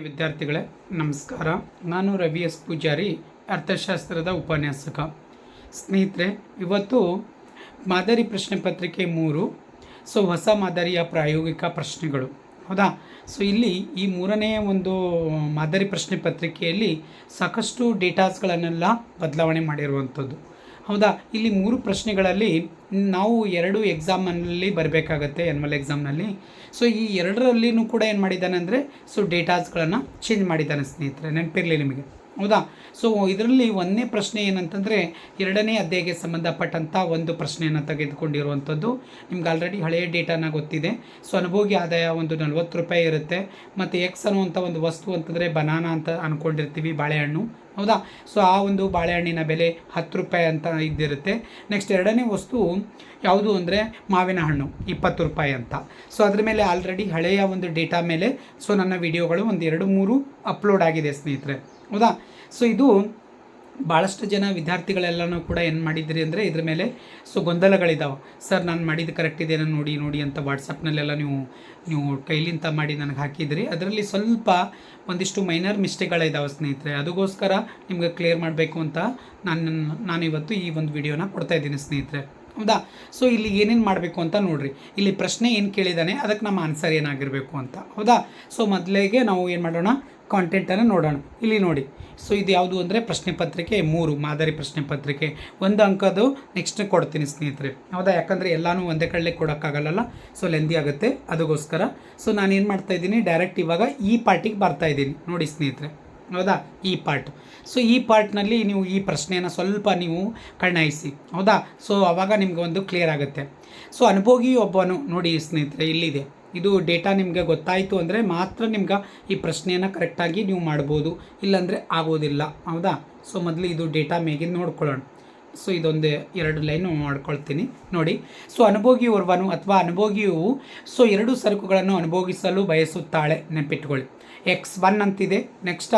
ವಿದ್ಯಾರ್ಥಿಗಳೇ, ನಮಸ್ಕಾರ. ನಾನು ರವಿ ಎಸ್. ಪೂಜಾರಿ, ಅರ್ಥಶಾಸ್ತ್ರದ ಉಪನ್ಯಾಸಕ. ಸ್ನೇಹಿತರೆ, ಇವತ್ತು ಮಾದರಿ ಪ್ರಶ್ನೆ ಪತ್ರಿಕೆ ಮೂರು, ಸೊ ಹೊಸ ಮಾದರಿಯ ಪ್ರಾಯೋಗಿಕ ಪ್ರಶ್ನೆಗಳು. ಹೌದಾ? ಸೊ ಇಲ್ಲಿ ಈ ಮೂರನೇ ಒಂದು ಮಾದರಿ ಪ್ರಶ್ನೆ ಪತ್ರಿಕೆಯಲ್ಲಿ ಸಾಕಷ್ಟು ಡೇಟಾಸ್ಗಳನ್ನೆಲ್ಲ ಬದಲಾವಣೆ ಮಾಡಿರುವಂಥದ್ದು. ಹೌದಾ? ಇಲ್ಲಿ ಮೂರು ಪ್ರಶ್ನೆಗಳಲ್ಲಿ ನಾವು ಎರಡು ಎಕ್ಸಾಮಲ್ಲಿ ಬರಬೇಕಾಗತ್ತೆ ಎನ್ಮಲ್ ಎಕ್ಸಾಮ್ನಲ್ಲಿ ಸೊ ಈ ಎರಡರಲ್ಲಿನೂ ಕೂಡ ಏನು ಮಾಡಿದ್ದಾನೆ ಅಂದರೆ ಸೊ ಡೇಟಾಸ್ಗಳನ್ನು ಚೇಂಜ್ ಮಾಡಿದ್ದಾನೆ ಸ್ನೇಹಿತರೆ, ನೆನಪಿರಲಿ ನಿಮಗೆ. ಹೌದಾ? ಸೊ ಇದರಲ್ಲಿ ಒಂದನೇ ಪ್ರಶ್ನೆ ಏನಂತಂದರೆ, ಎರಡನೇ ಅಧ್ಯಾಯಕ್ಕೆ ಸಂಬಂಧಪಟ್ಟಂಥ ಒಂದು ಪ್ರಶ್ನೆಯನ್ನು ತೆಗೆದುಕೊಂಡಿರುವಂಥದ್ದು. ನಿಮ್ಗೆ ಆಲ್ರೆಡಿ ಹಳೆಯ ಡೇಟಾನ ಗೊತ್ತಿದೆ. ಸೊ ಅನುಭೋಗಿ ಆದಾಯ ಒಂದು ನಲ್ವತ್ತು ರೂಪಾಯಿ ಇರುತ್ತೆ. ಮತ್ತು ಎಕ್ಸ್ ಅನ್ನುವಂಥ ಒಂದು ವಸ್ತು ಅಂತಂದರೆ ಬನಾನಾ ಅಂತ ಅಂದ್ಕೊಂಡಿರ್ತೀವಿ ಬಾಳೆಹಣ್ಣು. ಹೌದಾ? ಸೊ ಆ ಒಂದು ಬಾಳೆಹಣ್ಣಿನ ಬೆಲೆ ಹತ್ತು ರೂಪಾಯಿ ಅಂತ ಇದ್ದಿರುತ್ತೆ. ನೆಕ್ಸ್ಟ್ ಎರಡನೇ ವಸ್ತು ಯಾವುದು ಅಂದರೆ ಮಾವಿನ ಹಣ್ಣು, ಇಪ್ಪತ್ತು ರೂಪಾಯಿ ಅಂತ. ಸೊ ಅದ್ರ ಮೇಲೆ ಆಲ್ರೆಡಿ ಹಳೆಯ ಒಂದು ಡೇಟಾ ಮೇಲೆ ಸೊ ನನ್ನ ವಿಡಿಯೋಗಳು ಒಂದು ಎರಡು ಮೂರು ಅಪ್ಲೋಡ್ ಆಗಿದೆ ಸ್ನೇಹಿತರೆ. ಹೌದಾ? ಸೊ ಇದು ಭಾಳಷ್ಟು ಜನ ವಿದ್ಯಾರ್ಥಿಗಳೆಲ್ಲನೂ ಕೂಡ ಏನು ಮಾಡಿದ್ರಿ ಅಂದರೆ ಇದ್ರ ಮೇಲೆ ಸೊ ಗೊಂದಲಗಳಿದ್ದಾವೆ ಸರ್, ನಾನು ಮಾಡಿದ್ದು ಕರೆಕ್ಟ್ ಇದೆಯೋ ನೋಡಿ ನೋಡಿ ಅಂತ ವಾಟ್ಸಪ್ನಲ್ಲೆಲ್ಲ ನೀವು ನೀವು ಕೈಲಿಂತ ಮಾಡಿ ನನಗೆ ಹಾಕಿದ್ರಿ. ಅದರಲ್ಲಿ ಸ್ವಲ್ಪ ಒಂದಿಷ್ಟು ಮೈನರ್ ಮಿಸ್ಟೇಕ್ಗಳಿದ್ದಾವೆ ಸ್ನೇಹಿತರೆ. ಅದಕ್ಕೋಸ್ಕರ ನಿಮ್ಗೆ ಕ್ಲಿಯರ್ ಮಾಡಬೇಕು ಅಂತ ನಾನು ನಾನಿವತ್ತು ಈ ಒಂದು ವಿಡಿಯೋನ ಕೊಡ್ತಾ ಇದ್ದೀನಿ ಸ್ನೇಹಿತರೆ. ಹೌದಾ? ಸೊ ಇಲ್ಲಿ ಏನೇನು ಮಾಡಬೇಕು ಅಂತ ನೋಡ್ರಿ. ಇಲ್ಲಿ ಪ್ರಶ್ನೆ ಏನು ಕೇಳಿದ್ದಾನೆ ಅದಕ್ಕೆ ನಮ್ಮ ಆನ್ಸರ್ ಏನಾಗಿರಬೇಕು ಅಂತ. ಹೌದಾ? ಸೊ ಮೊದಲಿಗೆ ನಾವು ಏನು ಮಾಡೋಣ? ಕಾಂಟೆಂಟನ್ನು ನೋಡೋಣ. ಇಲ್ಲಿ ನೋಡಿ. ಸೊ ಇದು ಯಾವುದು ಅಂದರೆ ಪ್ರಶ್ನೆ ಪತ್ರಿಕೆ ಮೂರು, ಮಾದರಿ ಪ್ರಶ್ನೆ ಪತ್ರಿಕೆ. ಒಂದು ಅಂಕದು ನೆಕ್ಸ್ಟ್ ಕೊಡ್ತೀನಿ ಸ್ನೇಹಿತರೆ. ಹೌದಾ? ಯಾಕಂದರೆ ಎಲ್ಲನೂ ಒಂದೇ ಕಡೆ ಕೊಡೋಕ್ಕಾಗಲ್ಲ ಸೊ ಲೆಂದಿ ಆಗುತ್ತೆ. ಅದಕ್ಕೋಸ್ಕರ ಸೊ ನಾನು ಏನು ಮಾಡ್ತಾ ಇದ್ದೀನಿ? ಡೈರೆಕ್ಟ್ ಇವಾಗ ಈ ಪಾರ್ಟಿಗೆ ಬರ್ತಾ ಇದ್ದೀನಿ. ನೋಡಿ ಸ್ನೇಹಿತರೆ. ಹೌದಾ? ಈ ಪಾರ್ಟ್ ಸೊ ಈ ಪಾರ್ಟ್ನಲ್ಲಿ ನೀವು ಈ ಪ್ರಶ್ನೆಯನ್ನು ಸ್ವಲ್ಪ ನೀವು ಕಣ್ಣಾಯಿಸಿ. ಹೌದಾ? ಸೊ ಆವಾಗ ನಿಮ್ಗೆ ಒಂದು ಕ್ಲಿಯರ್ ಆಗುತ್ತೆ. ಸೊ ಅನುಭೋಗಿ ಒಬ್ಬನು, ನೋಡಿ ಸ್ನೇಹಿತರೆ, ಇಲ್ಲಿದೆ. ಇದು ಡೇಟಾ ನಿಮಗೆ ಗೊತ್ತಾಯಿತು ಅಂದರೆ ಮಾತ್ರ ನಿಮ್ಗೆ ಈ ಪ್ರಶ್ನೆಯನ್ನು ಕರೆಕ್ಟಾಗಿ ನೀವು ಮಾಡ್ಬೋದು. ಇಲ್ಲಾಂದರೆ ಆಗೋದಿಲ್ಲ. ಹೌದಾ? ಸೊ ಮೊದಲು ಇದು ಡೇಟಾ ಮೇಗಿನ ನೋಡ್ಕೊಳ್ಳೋಣ. ಸೊ ಇದೊಂದು ಎರಡು ಲೈನು ಮಾಡ್ಕೊಳ್ತೀನಿ. ನೋಡಿ. ಸೊ ಅನುಭೋಗಿ ಓರ್ವನು ಅಥವಾ ಅನುಭೋಗಿಯು ಸೊ ಎರಡು ಸರಕುಗಳನ್ನು ಅನುಭೋಗಿಸಲು ಬಯಸುತ್ತಾಳೆ. ನೆನಪಿಟ್ಕೊಳ್ಳಿ. ಎಕ್ಸ್ ಒನ್ ಅಂತಿದೆ. ನೆಕ್ಸ್ಟ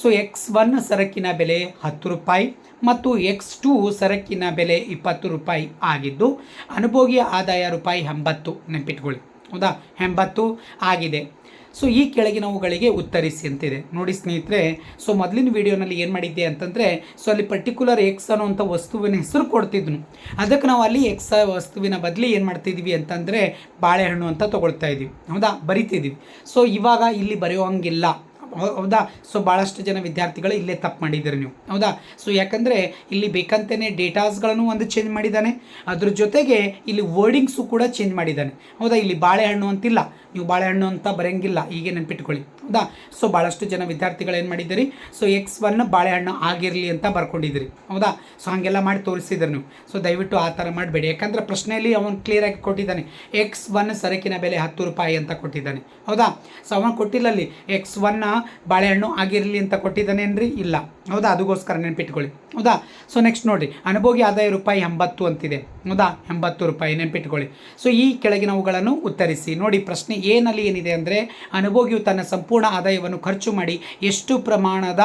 ಸೊ ಎಕ್ಸ್ ಒನ್ ಸರಕಿನ ಬೆಲೆ ಹತ್ತು ರೂಪಾಯಿ ಮತ್ತು ಎಕ್ಸ್ ಟೂ ಸರಕಿನ ಬೆಲೆ ಇಪ್ಪತ್ತು ರೂಪಾಯಿ ಆಗಿದ್ದು, ಅನುಭೋಗಿಯ ಆದಾಯ ರೂಪಾಯಿ ಎಂಬತ್ತು. ನೆನಪಿಟ್ಕೊಳ್ಳಿ. ಹೌದಾ? ಎಂಬತ್ತು ಆಗಿದೆ. ಸೊ ಈ ಕೆಳಗಿನವುಗಳಿಗೆ ಉತ್ತರಿಸಿ ಅಂತಿದೆ. ನೋಡಿ ಸ್ನೇಹಿತರೆ ಸೊ ಮೊದಲಿನ ವಿಡಿಯೋನಲ್ಲಿ ಏನು ಮಾಡಿದ್ದೆ ಅಂತಂದರೆ ಸೊ ಅಲ್ಲಿ ಪರ್ಟಿಕ್ಯುಲರ್ ಎಕ್ಸ್ ಅನ್ನೋಂಥ ವಸ್ತುವಿನ ಹೆಸರು ಕೊಡ್ತಿದ್ನು. ಅದಕ್ಕೆ ನಾವು ಅಲ್ಲಿ ಎಕ್ಸ್ ವಸ್ತುವಿನ ಬದಲಿ ಏನು ಮಾಡ್ತಿದ್ವಿ ಅಂತಂದರೆ, ಬಾಳೆಹಣ್ಣು ಅಂತ ತೊಗೊಳ್ತಾ ಇದ್ದೀವಿ ಹೌದಾ? ಬರಿತಿದ್ದೀವಿ ಸೊ ಇವಾಗ ಇಲ್ಲಿ ಬರೆಯೋಂಗಿಲ್ಲ ಹೌ- ಹೌದಾ? ಸೊ ಭಾಳಷ್ಟು ಜನ ವಿದ್ಯಾರ್ಥಿಗಳು ಇಲ್ಲೇ ತಪ್ಪು ಮಾಡಿದ್ದೀರಿ ನೀವು. ಹೌದಾ? ಸೊ ಯಾಕಂದರೆ ಇಲ್ಲಿ ಬೇಕಂತಲೇ ಡೇಟಾಸ್ಗಳನ್ನು ಒಂದು ಚೇಂಜ್ ಮಾಡಿದ್ದಾನೆ. ಅದ್ರ ಜೊತೆಗೆ ಇಲ್ಲಿ ವರ್ಡಿಂಗ್ಸು ಕೂಡ ಚೇಂಜ್ ಮಾಡಿದ್ದಾನೆ. ಹೌದಾ? ಇಲ್ಲಿ ಬಾಳೆಹಣ್ಣು ಅಂತಿಲ್ಲ. ನೀವು ಬಾಳೆಹಣ್ಣು ಅಂತ ಬರೆಯಂಗಿಲ್ಲ. ಹೀಗೆ ನೆನ್ಪಿಟ್ಕೊಳ್ಳಿ. ಹೌದಾ? ಸೊ ಭಾಳಷ್ಟು ಜನ ವಿದ್ಯಾರ್ಥಿಗಳು ಏನು ಮಾಡಿದ್ದೀರಿ? ಸೊ ಎಕ್ಸ್ ಒನ್ ಬಾಳೆಹಣ್ಣು ಆಗಿರಲಿ ಅಂತ ಬರ್ಕೊಂಡಿದ್ದೀರಿ. ಹೌದಾ? ಸೊ ಹಾಗೆಲ್ಲ ಮಾಡಿ ತೋರಿಸಿದ್ರಿ ನೀವು. ಸೊ ದಯವಿಟ್ಟು ಆ ಥರ ಮಾಡಬೇಡಿ. ಯಾಕಂದರೆ ಪ್ರಶ್ನೆಯಲ್ಲಿ ಅವನು ಕ್ಲಿಯರಾಗಿ ಕೊಟ್ಟಿದ್ದಾನೆ. ಎಕ್ಸ್ ಒನ್ ಸರಕಿನ ಬೆಲೆ ಹತ್ತು ರೂಪಾಯಿ ಅಂತ ಕೊಟ್ಟಿದ್ದಾನೆ. ಹೌದಾ? ಸೊ ಅವನು ಕೊಟ್ಟಿಲ್ಲ ಅಲ್ಲಿ ಎಕ್ಸ್ ಒನ್ ಬಾಳೆಹಣ್ಣು ಆಗಿರಲಿ ಅಂತ ಕೊಟ್ಟಿದ್ದಾನೇನ್ರಿ? ಇಲ್ಲ. ಹೌದಾ? ಅದಕ್ಕೋಸ್ಕರ ನೆನಪಿಟ್ಕೊಳ್ಳಿ. ಹೌದಾ? ಸೊ ನೆಕ್ಸ್ಟ್ ನೋಡಿರಿ. ಅನುಭೋಗಿ ಆದಾಯ ರೂಪಾಯಿ ಎಂಬತ್ತು ಅಂತಿದೆ. ಹೌದಾ ಎಂಬತ್ತು ರೂಪಾಯಿ ನೆನಪಿಟ್ಕೊಳ್ಳಿ. ಸೊ ಈ ಕೆಳಗಿನವುಗಳನ್ನು ಉತ್ತರಿಸಿ. ನೋಡಿ, ಪ್ರಶ್ನೆ ಏನಲ್ಲಿ ಏನಿದೆ ಅಂದರೆ, ಅನುಭೋಗಿಯು ತನ್ನ ಸಂಪೂರ್ಣ ಆದಾಯವನ್ನು ಖರ್ಚು ಮಾಡಿ ಎಷ್ಟು ಪ್ರಮಾಣದ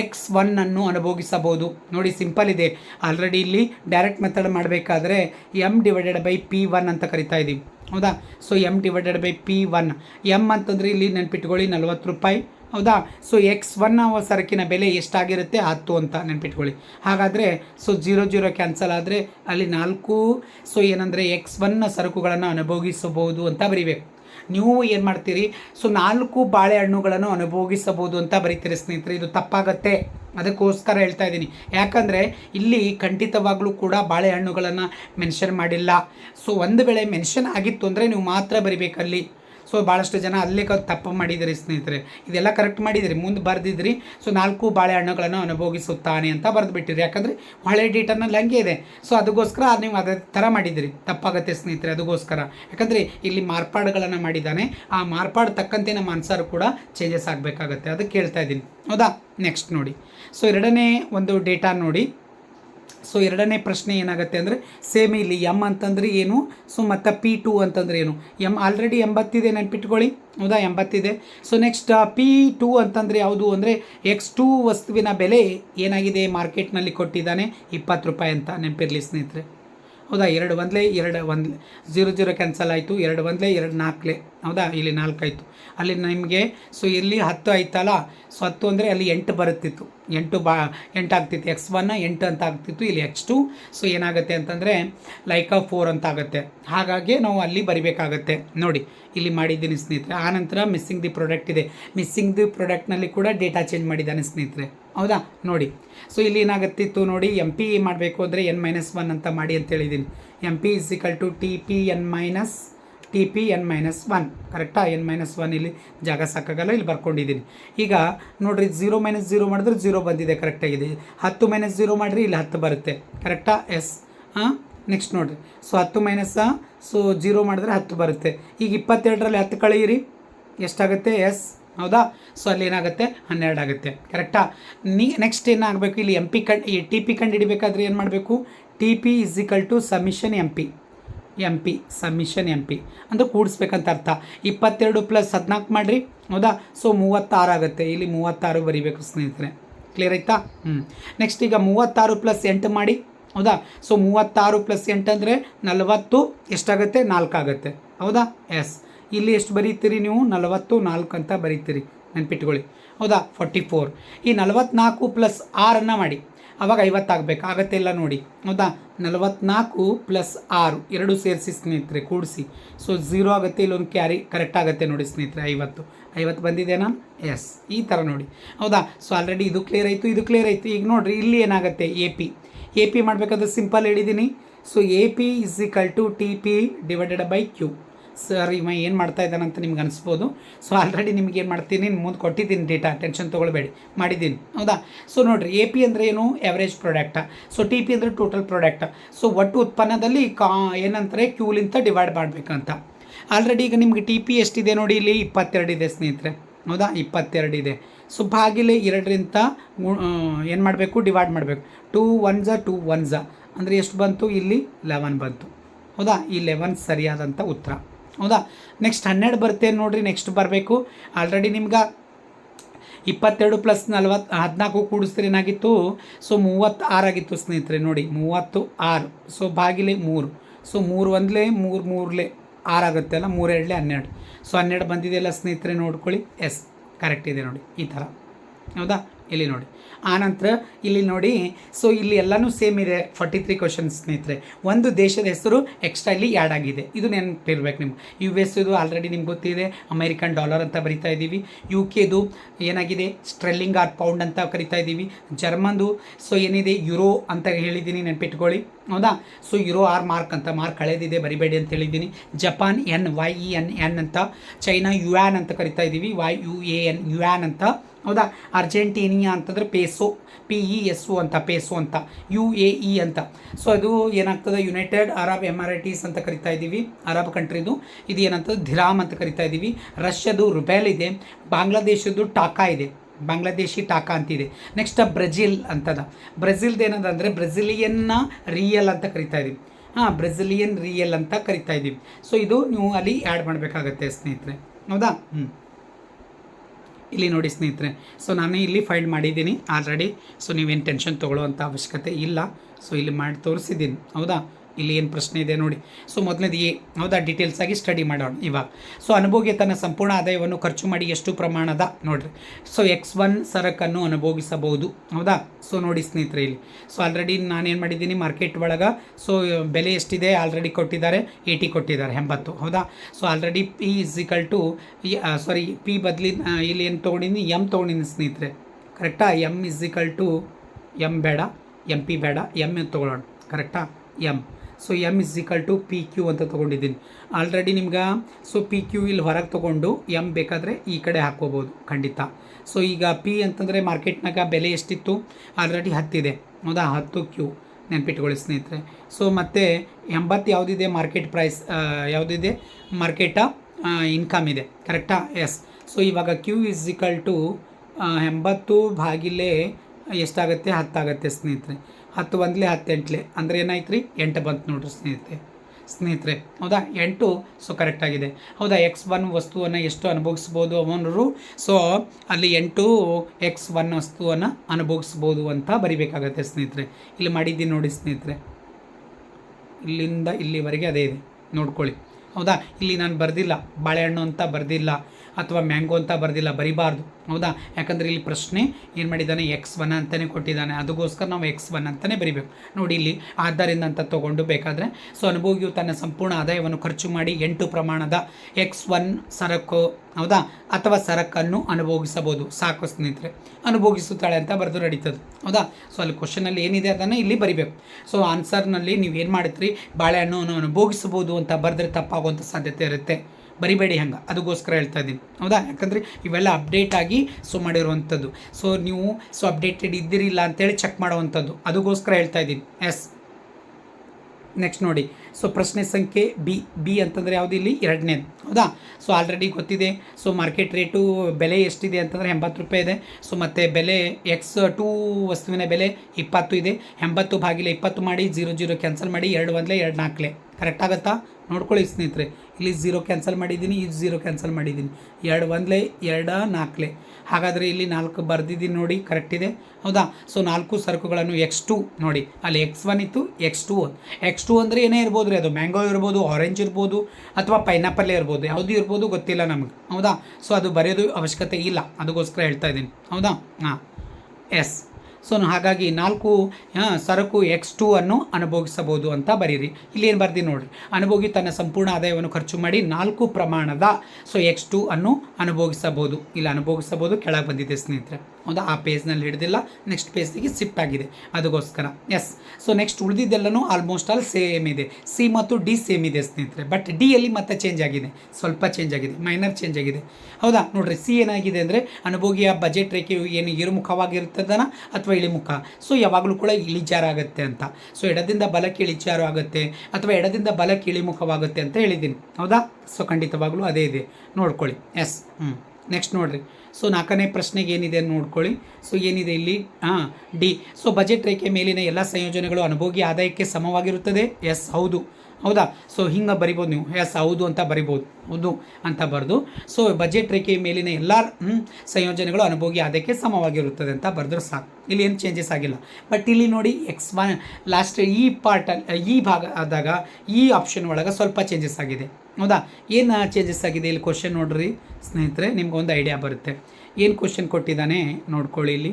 ಎಕ್ಸ್ ಒನ್ ಅನ್ನು ಅನುಭೋಗಿಸಬಹುದು? ನೋಡಿ, ಸಿಂಪಲ್ ಇದೆ. ಆಲ್ರೆಡಿ ಇಲ್ಲಿ ಡೈರೆಕ್ಟ್ ಮೆಥಡ್ ಮಾಡಬೇಕಾದ್ರೆ M divided by P one ಅಂತ ಕರಿತಾ ಇದ್ದೀವಿ ಹೌದಾ? So M divided by P one M ಅಂತಂದರೆ ಇಲ್ಲಿ ನೆನ್ಪಿಟ್ಕೊಳ್ಳಿ, ನಲ್ವತ್ತು ರೂಪಾಯಿ. ಹೌದಾ? ಸೊ ಎಕ್ಸ್ ಒನ್ ಸರಕಿನ ಬೆಲೆ ಎಷ್ಟಾಗಿರುತ್ತೆ? ಹತ್ತು ಅಂತ ನೆನ್ಪಿಟ್ಕೊಳ್ಳಿ. ಹಾಗಾದರೆ ಸೊ ಜೀರೋ ಜೀರೋ ಕ್ಯಾನ್ಸಲ್ ಆದರೆ ಅಲ್ಲಿ ನಾಲ್ಕು ಸೊ ಏನಂದರೆ ಎಕ್ಸ್ ಒನ್ನ ಸರಕುಗಳನ್ನು ಅನುಭೋಗಿಸಬಹುದು ಅಂತ ಬರಿಬೇಕು ನೀವು ಏನು ಮಾಡ್ತೀರಿ? ಸೊ ನಾಲ್ಕು ಬಾಳೆಹಣ್ಣುಗಳನ್ನು ಅನುಭೋಗಿಸಬಹುದು ಅಂತ ಬರೀತೀರಿ ಸ್ನೇಹಿತರೆ. ಇದು ತಪ್ಪಾಗತ್ತೆ. ಅದಕ್ಕೋಸ್ಕರ ಹೇಳ್ತಾ ಇದ್ದೀನಿ. ಯಾಕಂದರೆ, ಇಲ್ಲಿ ಖಂಡಿತವಾಗಲೂ ಕೂಡ ಬಾಳೆಹಣ್ಣುಗಳನ್ನು ಮೆನ್ಷನ್ ಮಾಡಿಲ್ಲ. ಸೊ ಒಂದು ವೇಳೆ ಮೆನ್ಷನ್ ಆಗಿತ್ತು ಅಂದರೆ ನೀವು ಮಾತ್ರ ಬರಿಬೇಕಲ್ಲಿ. ಸೊ ಭಾಳಷ್ಟು ಜನ ಅಲ್ಲೇ ತಪ್ಪು ಮಾಡಿದಿರಿ ಸ್ನೇಹಿತರೆ. ಇದೆಲ್ಲ ಕರೆಕ್ಟ್ ಮಾಡಿದಿರಿ. ಮುಂದೆ ಬರೆದಿದ್ರಿ. ಸೊ ನಾಲ್ಕು ಬಾಳೆಹಣ್ಣುಗಳನ್ನು ಅನುಭೋಗಿಸುತ್ತಾನೆ ಅಂತ ಬರೆದುಬಿಟ್ಟಿರಿ. ಯಾಕಂದರೆ ಹಳೆ ಡೇಟನಲ್ಲಿ ಹಂಗೆ ಇದೆ. ಸೊ ಅದಕ್ಕೋಸ್ಕರ ನೀವು ಅದೇ ಥರ ಮಾಡಿದಿರಿ. ತಪ್ಪಾಗತ್ತೆ ಸ್ನೇಹಿತರೆ ಅದಕ್ಕೋಸ್ಕರ ಯಾಕಂದರೆ ಇಲ್ಲಿ ಮಾರ್ಪಾಡುಗಳನ್ನು ಮಾಡಿದ್ದಾನೆ. ಆ ಮಾರ್ಪಾಡು ತಕ್ಕಂತೆ ನಮ್ಮ ಆನ್ಸರ್ ಕೂಡ ಚೇಂಜಸ್ ಆಗಬೇಕಾಗತ್ತೆ. ಅದಕ್ಕೆ ಹೇಳ್ತಾ ಇದ್ದೀನಿ. ಹೌದಾ? ನೆಕ್ಸ್ಟ್ ನೋಡಿ. ಸೊ ಎರಡನೇ ಒಂದು ಡೇಟಾ ನೋಡಿ. ಸೊ ಎರಡನೇ ಪ್ರಶ್ನೆ ಏನಾಗುತ್ತೆ ಅಂದರೆ ಸೇಮ್ ಇಲ್ಲಿ ಎಂ ಅಂತಂದ್ರೆ ಏನು? ಸೊ ಮತ್ತು ಪಿ ಟು ಅಂತಂದ್ರೆ ಏನು? ಎಂ ಆಲ್ರೆಡಿ ಎಂಬತ್ತಿದೆ ನೆನ್ಪಿಟ್ಕೊಳ್ಳಿ. ಹೌದಾ? ಎಂಬತ್ತಿದೆ. ಸೊ ನೆಕ್ಸ್ಟ್ ಪಿ ಟು ಅಂತಂದರೆ ಯಾವುದು ಅಂದರೆ ಎಕ್ಸ್ ಟೂ ವಸ್ತುವಿನ ಬೆಲೆ ಏನಾಗಿದೆ? ಮಾರ್ಕೆಟ್ನಲ್ಲಿ ಕೊಟ್ಟಿದ್ದಾನೆ. ಇಪ್ಪತ್ತು ರೂಪಾಯಿ ಅಂತ ನೆನಪಿರಲಿ ಸ್ನೇಹಿತರೆ. ಹೌದಾ? ಎರಡು ಒಂದಲೇ, ಎರಡು ಒಂದು ಜೀರೋ ಜೀರೋ ಕ್ಯಾನ್ಸಲ್ ಆಯಿತು. ಎರಡು ಒಂದಲೇ, ಎರಡು ನಾಲ್ಕಲೇ. ಹೌದಾ? ಇಲ್ಲಿ ನಾಲ್ಕು ಆಯಿತು ಅಲ್ಲಿ ನಿಮಗೆ ಸೊ ಇಲ್ಲಿ ಹತ್ತು ಆಯ್ತಲ್ಲ? ಸೊ ಹತ್ತು ಅಂದರೆ ಅಲ್ಲಿ ಎಂಟು ಬರುತ್ತಿತ್ತು. ಎಂಟು ಬಾ, ಎಂಟು ಆಗ್ತಿತ್ತು. ಎಕ್ಸ್ ಒನ್ನ ಎಂಟು ಅಂತ ಆಗ್ತಿತ್ತು. ಇಲ್ಲಿ ಎಕ್ಸ್ ಟು ಸೊ ಏನಾಗುತ್ತೆ ಅಂತಂದರೆ ಲೈಕ್ ಆಫ್ ಫೋರ್ ಅಂತ ಆಗುತ್ತೆ. ಹಾಗಾಗಿ ನಾವು ಅಲ್ಲಿ ಬರಿಬೇಕಾಗತ್ತೆ. ನೋಡಿ, ಇಲ್ಲಿ ಮಾಡಿದ್ದೀನಿ ಸ್ನೇಹಿತರೆ. ಆನಂತರ ಮಿಸ್ಸಿಂಗ್ ದಿ ಪ್ರಾಡಕ್ಟ್ ಇದೆ. ಮಿಸ್ಸಿಂಗ್ ದಿ ಪ್ರಾಡಕ್ಟ್ನಲ್ಲಿ ಕೂಡ ಡೇಟಾ ಚೇಂಜ್ ಮಾಡಿದ್ದಾನೆ ಸ್ನೇಹಿತರೆ. ಹೌದಾ? ನೋಡಿ. ಸೊ ಇಲ್ಲಿ ಏನಾಗುತ್ತಿತ್ತು ನೋಡಿ ಎಂ ಪಿ ಮಾಡಬೇಕು ಅಂದರೆ ಎನ್ ಮೈನಸ್ ಒನ್ ಅಂತ ಮಾಡಿ ಅಂತ ಹೇಳಿದ್ದೀನಿ. M P is equal to T P N minus T P N minus one ಕರೆಕ್ಟಾ ಎನ್ ಮೈನಸ್ ಒನ್ ಇಲ್ಲಿ ಜಾಗ ಸಾಕಾಗಲ್ಲ, ಇಲ್ಲಿ ಬರ್ಕೊಂಡಿದ್ದೀನಿ. ಈಗ ನೋಡ್ರಿ ಜೀರೋ ಮೈನಸ್ ಜೀರೋ ಮಾಡಿದ್ರೆ ಜೀರೋ ಬಂದಿದೆ ಕರೆಕ್ಟಾಗಿದೆ ಹತ್ತು ಮೈನಸ್ ಜೀರೋ ಮಾಡಿರಿ ಇಲ್ಲಿ ಹತ್ತು ಬರುತ್ತೆ. ಕರೆಕ್ಟಾ ಎಸ್ ಹಾಂ ನೆಕ್ಸ್ಟ್ ನೋಡಿರಿ. ಸೊ ಹತ್ತು ಮೈನಸ್ ಸೊ ಜೀರೋ ಮಾಡಿದ್ರೆ ಹತ್ತು ಬರುತ್ತೆ. ಈಗ ಇಪ್ಪತ್ತೆರಡರಲ್ಲಿ ಹತ್ತು ಕಳೆಯಿರಿ. ಎಷ್ಟಾಗುತ್ತೆ? ಎಸ್ ಹೌದಾ? ಸೊ ಅಲ್ಲಿ ಏನಾಗುತ್ತೆ? ಹನ್ನೆರಡು ಆಗುತ್ತೆ. ಕರೆಕ್ಟಾ ನೀ ನೆಕ್ಸ್ಟ್ ಏನಾಗಬೇಕು? ಇಲ್ಲಿ ಎಂ ಪಿ ಕಂಡು, ಈ ಟಿ ಪಿ ಕಂಡು ಹಿಡಿಬೇಕಾದ್ರೆ ಏನು ಮಾಡಬೇಕು? T P is equal to summation M P M P summation M P ಅಂದರೆ ಕೂಡಿಸ್ಬೇಕಂತ ಅರ್ಥ. ಇಪ್ಪತ್ತೆರಡು ಪ್ಲಸ್ ಹದಿನಾಲ್ಕು ಮಾಡಿರಿ. ಹೌದಾ? ಸೊ ಮೂವತ್ತಾರು ಆಗುತ್ತೆ. ಇಲ್ಲಿ ಮೂವತ್ತಾರು ಬರಿಬೇಕು ಸ್ನೇಹಿತರೆ. ಕ್ಲಿಯರ್ ಆಯ್ತಾ? ಹ್ಞೂ ನೆಕ್ಸ್ಟ್ ಈಗ ಮೂವತ್ತಾರು ಪ್ಲಸ್ ಎಂಟು ಮಾಡಿ. ಹೌದಾ? ಸೊ ಮೂವತ್ತಾರು ಪ್ಲಸ್ ಎಂಟು ಅಂದರೆ ನಲವತ್ತು. ಎಷ್ಟಾಗುತ್ತೆ? ನಾಲ್ಕು ಆಗುತ್ತೆ. ಹೌದಾ? ಎಸ್ ಇಲ್ಲಿ ಎಷ್ಟು ಬರೀತೀರಿ ನೀವು? ನಲವತ್ತು, ನಾಲ್ಕು ಅಂತ ಬರೀತೀರಿ. ನೆನ್ಪಿಟ್ಕೊಳ್ಳಿ. ಹೌದಾ? ಫಾರ್ಟಿ ಫೋರ್ ಈ ನಲವತ್ತ್ನಾಲ್ಕು ಪ್ಲಸ್ ಆರನ್ನು ಮಾಡಿ. ಅವಾಗ ಐವತ್ತಾಗಬೇಕು. ಆಗತ್ತೆ ಇಲ್ಲ ನೋಡಿ. ಹೌದಾ? ನಲವತ್ನಾಲ್ಕು ಪ್ಲಸ್ ಆರು, ಎರಡು ಸೇರಿಸಿ ಸ್ನೇಹಿತರೆ, ಕೂಡಿಸಿ. ಸೊ ಝೀರೋ ಆಗುತ್ತೆ ಇಲ್ಲೊಂದು ಕ್ಯಾರಿ ಕರೆಕ್ಟ್ ಆಗುತ್ತೆ ನೋಡಿ ಸ್ನೇಹಿತರೆ, ಐವತ್ತು. ಐವತ್ತು ಬಂದಿದೆನಾ? ಎಸ್ ಈ ಥರ ನೋಡಿ. ಹೌದಾ? ಸೊ ಆಲ್ರೆಡಿ ಇದು ಕ್ಲಿಯರ್ ಆಯಿತು, ಇದು ಕ್ಲಿಯರ್ ಆಯಿತು. ಈಗ ನೋಡಿರಿ, ಇಲ್ಲಿ ಏನಾಗುತ್ತೆ? ಎ ಪಿ ಎ ಪಿ ಮಾಡಬೇಕಾದ್ರೆ ಸಿಂಪಲ್ ಹೇಳಿದ್ದೀನಿ so A P is equal to T P divided by Q sir, ಇವ ಏನು ಮಾಡ್ತಾ ಇದ್ದಾನಂತ ನಿಮ್ಗೆ ಅನಿಸ್ಬೋದು? ಸೊ ಆಲ್ರೆಡಿ ನಿಮ್ಗೆ ಏನು ಮಾಡ್ತೀನಿ ಮುಂದೆ ಕೊಟ್ಟಿದ್ದೀನಿ ಡೇಟಾ ಟೆನ್ಷನ್ ತೊಗೊಳ್ಬೇಡಿ. ಮಾಡಿದ್ದೀನಿ. ಹೌದಾ? ಸೊ ನೋಡಿರಿ ಎ ಪಿ ಅಂದರೆ ಏನು? Average product so T P ಅಂದರೆ ಟೋಟಲ್ ಪ್ರಾಡಕ್ಟ್ ಸೊ ಒಟ್ಟು ಉತ್ಪನ್ನದಲ್ಲಿ ಕಾ ಏನಂತಾರೆ ಕ್ಯೂಲಿಂತ ಡಿವೈಡ್ ಮಾಡಬೇಕಂತ. ಆಲ್ರೆಡಿ ಈಗ ನಿಮಗೆ ಟಿ ಪಿ ಎಷ್ಟಿದೆ ನೋಡಿ, ಇಲ್ಲಿ ಇಪ್ಪತ್ತೆರಡು ಇದೆ, ಸ್ನೇಹಿತರೆ. ಹೌದಾ? ಇಪ್ಪತ್ತೆರಡು ಇದೆ. ಸೊ ಭಾಗಿಲೆ ಎರಡರಿಂದ ಏನು ಮಾಡಬೇಕು? ಡಿವೈಡ್ ಮಾಡಬೇಕು. ಟೂ ಒನ್ ಝ ಟೂ ಒನ್ ಅಂದರೆ ಎಷ್ಟು ಬಂತು? ಇಲ್ಲಿ ಲೆವೆನ್ ಬಂತು. ಹೌದಾ? ಈ ಲೆವೆನ್ ಸರಿಯಾದಂಥ ಉತ್ತರ. ಹೌದಾ? ನೆಕ್ಸ್ಟ್ ಹನ್ನೆರಡು ಬರುತ್ತೆ ನೋಡಿರಿ ನೆಕ್ಸ್ಟ್ ಬರಬೇಕು. ಆಲ್ರೆಡಿ ನಿಮ್ಗೆ ಇಪ್ಪತ್ತೆರಡು ಪ್ಲಸ್ ನಲ್ವತ್ತು ಹದಿನಾಲ್ಕು ಕೂಡಿಸ್ತಾರೆ ಏನಾಗಿತ್ತು? ಸೊ ಮೂವತ್ತು ಆರಾಗಿತ್ತು ಸ್ನೇಹಿತರೆ, ನೋಡಿ ಮೂವತ್ತು ಆರು ಸೊ ಬಾಗಿಲೆ ಮೂರು. ಸೊ ಮೂರು ಒಂದಲೇ, ಮೂರು ಮೂರಲೇ ಆರಾಗುತ್ತೆ ಅಲ್ಲ? ಮೂರೆರಡಲೇ ಹನ್ನೆರಡು. ಸೊ ಹನ್ನೆರಡು ಬಂದಿದೆಯಲ್ಲ ಸ್ನೇಹಿತರೆ, ನೋಡ್ಕೊಳ್ಳಿ. ಎಸ್ ಕರೆಕ್ಟ್ ಇದೆ ನೋಡಿ, ಈ ಥರ. ಹೌದಾ? ಇಲ್ಲಿ ನೋಡಿ. ಆನಂತರ ಇಲ್ಲಿ ನೋಡಿ ಸೊ ಇಲ್ಲಿ ಎಲ್ಲನೂ ಸೇಮ್ ಇದೆ ಫಾರ್ಟಿ ತ್ರೀ ಕ್ವಶನ್ಸ್ ಸ್ನೇಹಿತರೆ. ಒಂದು ದೇಶದ ಹೆಸರು ಎಕ್ಸ್ಟ್ರಾ ಇಲ್ಲಿ ಆ್ಯಡ್ ಆಗಿದೆ. ಇದು ನೆನಪಿರ್ಬೇಕು ನಿಮ್ಗೆ. ಯು ಎಸ್ ಇದು ಆಲ್ರೆಡಿ ನಿಮ್ಗೆ ಗೊತ್ತಿದೆ ಅಮೇರಿಕನ್ ಡಾಲರ್ ಅಂತ ಬರಿತಾ ಇದ್ದೀವಿ. ಯು ಕೆದು ಏನಾಗಿದೆ ಸ್ಟ್ರೆಲ್ಲಿಂಗ್ ಆರ್ ಪೌಂಡ್ ಅಂತ ಕರಿತಾ ಇದ್ದೀವಿ. ಜರ್ಮನ್ದು ಸೊ ಏನಿದೆ ಯುರೋ ಅಂತ ಹೇಳಿದ್ದೀನಿ, ನೆನಪಿಟ್ಕೊಳ್ಳಿ. ಹೌದಾ? ಸೊ ಯುರೋ ಆರ್ ಮಾರ್ಕ್ ಅಂತ ಮಾರ್ಕ್ ಕಳೆದಿದೆ, ಬರಿಬೇಡಿ ಅಂತ ಹೇಳಿದ್ದೀನಿ. Japan N Y E N N ಅಂತ ಚೈನಾ ಯು ಆ್ಯನ್ ಅಂತ ಕರಿತಾ ಇದ್ದೀವಿ. Y U A N yuan ಅಂತ ಹೌದಾ? ಅರ್ಜೆಂಟೀನಿಯಾ ಅಂತಂದ್ರೆ peso, P E S O ಅಂತ, ಪೇಸೋ ಅಂತ, ಯು ಎ ಇ ಅಂತ. ಸೊ ಅದು ಏನಾಗ್ತದೆ? ಯುನೈಟೆಡ್ ಅರಬ್ ಎಮರೈಟೀಸ್ ಅಂತ ಕರಿತಾ ಇದ್ದೀವಿ, ಅರಬ್ ಕಂಟ್ರಿದು ಇದು ಏನಂತದ್ದು ಧಿರಾಮ್ ಅಂತ ಕರಿತಾ ಇದ್ದೀವಿ. ರಷ್ಯಾದು ರುಬೆಲ್ ಇದೆ, ಬಾಂಗ್ಲಾದೇಶದ್ದು ಟಾಕಾ ಇದೆ. ಬಾಂಗ್ಲಾದೇಶಿ ಟಾಕಾ ಅಂತಿದೆ. ನೆಕ್ಸ್ಟ್ ಬ್ರೆಜಿಲ್ ಅಂತದ. ಬ್ರೆಜಿಲ್ದು ಏನದಂದರೆ ಬ್ರೆಜಿಲಿಯನ್ನ ರಿಯಲ್ ಅಂತ ಕರಿತಾ ಇದ್ದೀವಿ. ಹಾಂ, ಬ್ರೆಜಿಲಿಯನ್ ರಿಯಲ್ ಅಂತ ಕರಿತಾ ಇದ್ದೀವಿ. ಸೊ ಇದು ನೀವು ಅಲ್ಲಿ ಆ್ಯಡ್ ಮಾಡಬೇಕಾಗತ್ತೆ, ಸ್ನೇಹಿತರೆ. ಹೌದಾ? ಹ್ಞೂ ಇಲ್ಲಿ ನೋಡಿ ಸ್ನೇಹಿತರೆ. ಸೊ ನಾನು ಇಲ್ಲಿ ಫೈಲ್ ಮಾಡಿದ್ದೀನಿ ಆಲ್ರೆಡಿ ಸೊ ನೀವೇನು ಟೆನ್ಷನ್ ತೊಗೊಳ್ಳೋವಂಥ ಅವಶ್ಯಕತೆ ಇಲ್ಲ. ಸೊ ಇಲ್ಲಿ ಮಾಡಿ ತೋರಿಸಿದ್ದೀನಿ. ಹೌದಾ? ಇಲ್ಲಿ ಏನು ಪ್ರಶ್ನೆ ಇದೆ ನೋಡಿ. ಸೊ ಮೊದಲನೇದು ಎ ಹೌದಾ? ಡೀಟೇಲ್ಸ್ ಆಗಿ ಸ್ಟಡಿ ಮಾಡೋಣ ಇವಾಗ. ಸೊ ಅನುಭೋಗಿ ತನ್ನ ಸಂಪೂರ್ಣ ಆದಾಯವನ್ನು ಖರ್ಚು ಮಾಡಿ ಎಷ್ಟು ಪ್ರಮಾಣದ? ನೋಡಿರಿ. ಸೊ ಎಕ್ಸ್ ಒನ್ ಸರಕನ್ನು ಅನುಭೋಗಿಸಬಹುದು. ಹೌದಾ? ಸೊ ನೋಡಿ ಸ್ನೇಹಿತರೆ ಇಲ್ಲಿ. ಸೊ ಆಲ್ರೆಡಿ ನಾನೇನು ಮಾಡಿದ್ದೀನಿ? ಮಾರ್ಕೆಟ್ ಒಳಗೆ ಸೊ ಬೆಲೆ ಎಷ್ಟಿದೆ? ಆಲ್ರೆಡಿ ಕೊಟ್ಟಿದ್ದಾರೆ. ಏಯ್ಟಿ ಕೊಟ್ಟಿದ್ದಾರೆ. ಎಂಬತ್ತು. ಹೌದಾ? So already P is equal to sorry P ಬದಲಿ ಇಲ್ಲಿ ಏನು ತೊಗೊಂಡಿದ್ದೀನಿ? ಎಂ ತೊಗೊಂಡಿದ್ದೀನಿ ಸ್ನೇಹಿತರೆ. ಕರೆಕ್ಟಾ M is equal to M ಬೇಡ ಎಂ ಪಿ ಬೇಡ ಎಂ ತೊಗೊಳ್ಳೋಣ. ಕರೆಕ್ಟಾ M so M is equal to P Q ಅಂತ ತೊಗೊಂಡಿದ್ದೀನಿ. ಆಲ್ರೆಡಿ ನಿಮ್ಗೆ ಸೊ ಪಿ ಕ್ಯೂ ಇಲ್ಲಿ ಹೊರಗೆ ತೊಗೊಂಡು ಎಂ ಬೇಕಾದರೆ ಈ ಕಡೆ ಹಾಕ್ಕೋಬೋದು, ಖಂಡಿತ. ಸೊ ಈಗ ಪಿ ಅಂತಂದರೆ ಮಾರ್ಕೆಟ್ನಾಗ ಬೆಲೆ ಎಷ್ಟಿತ್ತು? ಆಲ್ರೆಡಿ ಹತ್ತಿದೆ. ಹೌದಾ? ಹತ್ತು ಕ್ಯೂ ನೆನ್ಪಿಟ್ಕೊಳ್ಳಿ ಸ್ನೇಹಿತರೆ. ಸೊ ಮತ್ತು ಎಂಬತ್ತು ಯಾವುದಿದೆ ಮಾರ್ಕೆಟ್ ಪ್ರೈಸ್ ಯಾವುದಿದೆ? ಮಾರ್ಕೆಟ ಇನ್ಕಮ್ ಇದೆ. ಕರೆಕ್ಟಾ ಎಸ್ ಸೊ ಇವಾಗ ಕ್ಯೂ ಇಸ್ ಈಕ್ವಲ್ ಟು ಎಂಬತ್ತು ಭಾಗಿಲೆ ಎಷ್ಟಾಗುತ್ತೆ? ಹತ್ತಾಗುತ್ತೆ ಸ್ನೇಹಿತರೆ. ಹತ್ತು ಒಂದಲೇ ಹತ್ತು ಎಂಟ್ಲೆ ಅಂದರೆ ಏನಾಯ್ತು ರೀ ಎಂಟು ಬಂತು ನೋಡ್ರಿ ಸ್ನೇಹಿತರೆ. ಸ್ನೇಹಿತರೆ, ಹೌದಾ? ಎಂಟು ಸೊ ಕರೆಕ್ಟಾಗಿದೆ ಹೌದಾ? ಎಕ್ಸ್ ಒನ್ ವಸ್ತುವನ್ನು ಎಷ್ಟು ಅನುಭವಿಸ್ಬೋದು ಅವನರು? ಸೊ ಅಲ್ಲಿ ಎಂಟು ಎಕ್ಸ್ ಒನ್ ವಸ್ತುವನ್ನು ಅನುಭವಿಸ್ಬೋದು ಅಂತ ಬರಿಬೇಕಾಗತ್ತೆ ಸ್ನೇಹಿತರೆ. ಇಲ್ಲಿ ಮಾಡಿದ್ದೀನಿ ನೋಡಿ ಸ್ನೇಹಿತರೆ. ಇಲ್ಲಿಂದ ಇಲ್ಲಿವರೆಗೆ ಅದೇ ಇದೆ. ನೋಡ್ಕೊಳ್ಳಿ. ಹೌದಾ? ಇಲ್ಲಿ ನಾನು ಬರೆದಿಲ್ಲ. ಬಾಳೆಹಣ್ಣು ಅಂತ ಬರೆದಿಲ್ಲ. ಅಥವಾ ಮ್ಯಾಂಗೋ ಅಂತ ಬರೆದಿಲ್ಲ. ಬರಿಬಾರ್ದು. ಹೌದಾ? ಯಾಕಂದರೆ ಇಲ್ಲಿ ಪ್ರಶ್ನೆ ಏನು ಮಾಡಿದ್ದಾನೆ? ಎಕ್ಸ್ ಒನ್ ಅಂತಲೇ ಕೊಟ್ಟಿದ್ದಾನೆ. ಅದಕ್ಕೋಸ್ಕರ ನಾವು ಎಕ್ಸ್ ಒನ್ ಅಂತಲೇ ಬರಿಬೇಕು. ನೋಡಿ ಇಲ್ಲಿ ಆದ್ದರಿಂದ ಅಂತ ತೊಗೊಂಡು ಬೇಕಾದರೆ ಸೊ ಅನುಭೋಗಿಯು ತನ್ನ ಸಂಪೂರ್ಣ ಆದಾಯವನ್ನು ಖರ್ಚು ಮಾಡಿ ಎಂಟು ಪ್ರಮಾಣದ ಎಕ್ಸ್ ಒನ್ ಸರಕು ಹೌದಾ? ಅಥವಾ ಸರಕನ್ನು ಅನುಭೋಗಿಸಬಹುದು. ಸಾಕು ಸ್ನೇಹಿತರೆ. ಅನುಭೋಗಿಸುತ್ತಾಳೆ ಅಂತ ಬರೆದು ನಡೀತದೆ. ಹೌದಾ? ಸೊ ಅಲ್ಲಿ ಕ್ವಶನಲ್ಲಿ ಏನಿದೆ ಅದನ್ನು ಇಲ್ಲಿ ಬರಿಬೇಕು. ಸೊ ಆನ್ಸರ್ನಲ್ಲಿ ನೀವು ಏನು ಮಾಡಿದ್ರಿ? ಬಾಳೆಹಣ್ಣು ಅನುಭೋಗಿಸಬಹುದು ಅಂತ ಬರೆದ್ರೆ ತಪ್ಪಾಗುವಂಥ ಸಾಧ್ಯತೆ ಇರುತ್ತೆ. ಬರಿಬೇಡಿ ಹಂಗೆ. ಅದಕ್ಕೋಸ್ಕರ ಹೇಳ್ತಾ ಇದ್ದೀನಿ. ಹೌದಾ? ಯಾಕಂದರೆ ಇವೆಲ್ಲ ಅಪ್ಡೇಟ್ ಆಗಿ ಸೊ ಮಾಡಿರುವಂಥದ್ದು. ಸೊ ನೀವು ಸೊ ಅಪ್ಡೇಟೆಡ್ ಇದ್ದಿರಿಲ್ಲ ಅಂತೇಳಿ ಚೆಕ್ ಮಾಡುವಂಥದ್ದು. ಅದಕ್ಕೋಸ್ಕರ ಹೇಳ್ತಾ ಇದ್ದೀನಿ. ಎಸ್ ನೆಕ್ಸ್ಟ್ ನೋಡಿ. ಸೊ ಪ್ರಶ್ನೆ ಸಂಖ್ಯೆ ಬಿ ಬಿ ಅಂತಂದರೆ ಯಾವುದು ಇಲ್ಲಿ? ಎರಡನೇದು ಹೌದಾ? ಸೊ ಆಲ್ರೆಡಿ ಗೊತ್ತಿದೆ. ಸೊ ಮಾರ್ಕೆಟ್ ರೇಟು ಬೆಲೆ ಎಷ್ಟಿದೆ ಅಂತಂದರೆ ಎಂಬತ್ತು ರೂಪಾಯಿ ಇದೆ. ಸೊ ಮತ್ತು ಬೆಲೆ ಎಕ್ಸ್ ಟೂ ವಸ್ತುವಿನ ಬೆಲೆ ಇಪ್ಪತ್ತು ಇದೆ. ಎಂಬತ್ತು ಭಾಗಿಲೆ ಇಪ್ಪತ್ತು ಮಾಡಿ, ಜೀರೋ ಜೀರೋ ಕ್ಯಾನ್ಸಲ್ ಮಾಡಿ, ಎರಡು ಒಂದಲೇ ಎರಡು ನಾಲ್ಕಲೆ. ಕರೆಕ್ಟ್ ಆಗುತ್ತಾ? ನೋಡ್ಕೊಳ್ಳಿ ಸ್ನೇಹಿತರೆ, ಇಲ್ಲಿ ಝೀರೋ ಕ್ಯಾನ್ಸಲ್ ಮಾಡಿದ್ದೀನಿ, ಇದು ಝೀರೋ ಕ್ಯಾನ್ಸಲ್ ಮಾಡಿದ್ದೀನಿ. ಎರಡು ಒಂದಲೇ, ಎರಡು ನಾಲ್ಕಲೆ ಹಾಗಾದರೆ ಇಲ್ಲಿ ನಾಲ್ಕು ಬರೆದಿದ್ದೀನಿ ನೋಡಿ, ಕರೆಕ್ಟ್ ಇದೆ? ಹೌದಾ? ಸೊ ನಾಲ್ಕು ಸರಕುಗಳನ್ನು ಎಕ್ಸ್ ಟು ನೋಡಿ. ಅಲ್ಲಿ ಎಕ್ಸ್ ಒನ್ ಇತ್ತು ಎಕ್ಸ್ ಟು ಎಕ್ಸ್ ಟು ಅಂದರೆ ಏನೇ ಇರ್ಬೋದು ರೀ, ಅದು ಮ್ಯಾಂಗೋ ಇರ್ಬೋದು ಆರೆಂಜ್ ಇರ್ಬೋದು, ಅಥವಾ ಪೈನಾಪಲ್ಲೇ ಇರ್ಬೋದು, ಯಾವುದು ಇರ್ಬೋದು ಗೊತ್ತಿಲ್ಲ ನಮಗೆ. ಹೌದಾ? ಸೊ ಅದು ಬರೆಯೋದು ಅವಶ್ಯಕತೆ ಇಲ್ಲ. ಅದಕ್ಕೋಸ್ಕರ ಹೇಳ್ತಾ ಇದ್ದೀನಿ. ಹೌದಾ? ಹಾಂ. ಎಸ್ ಸೊ ಹಾಗಾಗಿ ನಾಲ್ಕು ಸರಕು ಎಕ್ಸ್ ಟೂ ಅನ್ನು ಅನುಭೋಗಿಸಬಹುದು ಅಂತ ಬರೀರಿ. ಇಲ್ಲಿ ಏನು ಬರ್ದಿ ನೋಡ್ರಿ? ಅನುಭೋಗಿ ತನ್ನ ಸಂಪೂರ್ಣ ಆದಾಯವನ್ನು ಖರ್ಚು ಮಾಡಿ ನಾಲ್ಕು ಪ್ರಮಾಣದ, ಸೊ, ಎಕ್ಸ್ ಟೂ ಅನ್ನು ಅನುಭೋಗಿಸಬಹುದು. ಇಲ್ಲಿ, ಅನುಭೋಗಿಸಬಹುದು, ಕೆಳಗೆ ಬಂದಿದೆ ಸ್ನೇಹಿತರೆ. ಹೌದಾ? ಆ ಪೇಜ್ನಲ್ಲಿ ಹಿಡಿದಿಲ್ಲ. ನೆಕ್ಸ್ಟ್ ಪೇಜ್ಗೆ ಸಿಪ್ ಆಗಿದೆ. ಅದಕ್ಕೋಸ್ಕರ. ಎಸ್ ಸೊ ನೆಕ್ಸ್ಟ್ ಉಳಿದಿದ್ದೆಲ್ಲನೂ ಆಲ್ಮೋಸ್ಟ್ ಆಲ್ ಸೇಮ್ ಇದೆ. ಸಿ ಮತ್ತು ಡಿ ಸೇಮ್ ಇದೆ ಸ್ನೇಹಿತರೆ. ಬಟ್ ಡಿಯಲ್ಲಿ ಮತ್ತೆ ಚೇಂಜ್ ಆಗಿದೆ. ಸ್ವಲ್ಪ ಚೇಂಜ್ ಆಗಿದೆ. ಮೈನರ್ ಚೇಂಜ್ ಆಗಿದೆ. ಹೌದಾ? ನೋಡ್ರಿ ಸಿ ಏನಾಗಿದೆ ಅಂದರೆ ಅನುಭೋಗಿಯ ಬಜೆಟ್ ರೇಖೆ ಏನು ಇರುಮುಖವಾಗಿರ್ತದನ ಅಥವಾ ಇಳಿಮುಖ? ಸೊ ಯಾವಾಗಲೂ ಕೂಡ ಇಳಿಜಾರಾಗುತ್ತೆ ಅಂತ. ಸೊ ಎಡದಿಂದ ಬಲಕ್ಕೆ ಇಳಿಜಾರು ಆಗುತ್ತೆ ಅಥವಾ ಎಡದಿಂದ ಬಲಕ್ಕೆ ಇಳಿಮುಖವಾಗುತ್ತೆ ಅಂತ ಹೇಳಿದ್ದೀನಿ. ಹೌದಾ? ಸೊ ಖಂಡಿತವಾಗಲೂ ಅದೇ ಇದೆ. ನೋಡ್ಕೊಳ್ಳಿ. ಎಸ್ ಹ್ಞೂ ನೆಕ್ಸ್ಟ್ ನೋಡಿರಿ. ಸೊ ನಾಲ್ಕನೇ ಪ್ರಶ್ನೆಗೆ ಏನಿದೆ ನೋಡ್ಕೊಳ್ಳಿ. ಸೊ ಏನಿದೆ ಇಲ್ಲಿ? ಹಾಂ ಡಿ ಸೊ ಬಜೆಟ್ ರೇಖೆ ಮೇಲಿನ ಎಲ್ಲ ಸಂಯೋಜನೆಗಳು ಅನುಭೋಗಿ ಆದಾಯಕ್ಕೆ ಸಮವಾಗಿರುತ್ತದೆ? ಎಸ್ ಹೌದು. ಹೌದಾ? ಸೊ ಹಿಂಗೆ ಬರಿಬೋದು ನೀವು. ಎಸ್ ಹೌದು ಅಂತ ಬರಿಬೋದು. ಹೌದು ಅಂತ ಬರೆದು. ಸೊ ಬಜೆಟ್ ರೇಖೆ ಮೇಲಿನ ಎಲ್ಲ ಸಂಯೋಜನೆಗಳು ಅನುಭೋಗಿ ಆದಾಯಕ್ಕೆ ಸಮವಾಗಿರುತ್ತದೆ ಅಂತ ಬರೆದ್ರೆ ಸಾಕು. ಇಲ್ಲಿ ಏನು ಚೇಂಜಸ್ ಆಗಿಲ್ಲ. ಬಟ್ ಇಲ್ಲಿ ನೋಡಿ ಎಕ್ಸ್ ಲಾಸ್ಟ್ ಈ ಪಾರ್ಟಲ್ಲಿ ಈ ಭಾಗ ಆದಾಗ ಈ ಆಪ್ಷನ್ ಒಳಗೆ ಸ್ವಲ್ಪ ಚೇಂಜಸ್ ಆಗಿದೆ. ಹೌದಾ? ಏನು ಚೇಂಜಸ್ ಆಗಿದೆ? ಇಲ್ಲಿ ಕ್ವಶನ್ ನೋಡ್ರಿ ಸ್ನೇಹಿತರೆ, ನಿಮ್ಗೊಂದು ಐಡಿಯಾ ಬರುತ್ತೆ. ಏನು ಕ್ವಶನ್ ಕೊಟ್ಟಿದ್ದಾನೆ? ನೋಡ್ಕೊಳ್ಳಿ ಇಲ್ಲಿ.